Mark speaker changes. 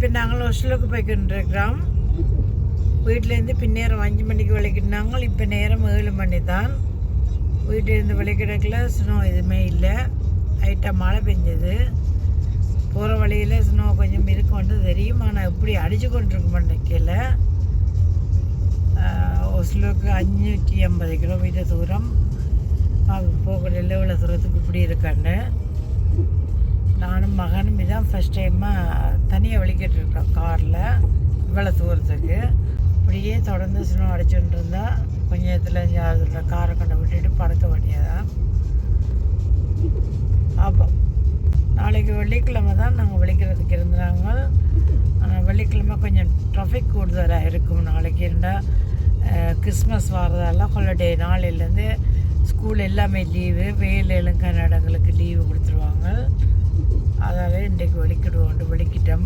Speaker 1: இப்போ நாங்கள் ஒஸ்லோக்கு போய்க்கின்றிருக்கிறோம் வீட்டிலேருந்து பின்னேரம் அஞ்சு மணிக்கு விளைக்கிட்டாங்க இப்போ நேரம் ஏழு மணி தான் வீட்டிலேருந்து விளக்கிடக்கில் ஸ்னோ எதுவுமே இல்லை. லைட்டாக மழை பெஞ்சது. போகிற வழியில் ஸ்னோ கொஞ்சம் இருக்கும்னு தெரியும். ஆனால் எப்படி அடிச்சு கொண்டிருக்கும் கீழே ஒஸ்லுக்கு அஞ்சூற்றி ஐம்பது கிலோமீட்டர் தூரம். போகல எவ்வளோ தூரத்துக்கு இப்படி இருக்காண்டு நானும் மகனும் இதான் ஃபஸ்ட் டைமாக தனியாக வலிக்கிட்டு இருக்கோம் காரில். இவ்வளோ தூரத்துக்கு. இப்படியே தொடர்ந்து ஸ்னோ அடிச்சுட்டு இருந்தால் கொஞ்சம் நேரத்தில் அதில் காரை கொண்டு விட்டுட்டு படுக்க வேண்டியதான் அப்போ நாளைக்கு வெள்ளிக்கிழமை தான் நாங்கள் விழிக்கிறதுக்கு இருந்தாங்க ஆனால் வெள்ளிக்கிழமை கொஞ்சம் ட்ராஃபிக் கூடுதலாக இருக்கும் நாளைக்கு. இருந்தால் கிறிஸ்மஸ் வரதால ஹாலிடே நாளையிலேருந்து ஸ்கூல் எல்லாமே லீவு வெயில் எழுங்க நடங்களுக்கு லீவு கொடுத்துருவாங்க. இன்றைக்கு வெளிக்கிடுவோம் விளக்கிட்டோம்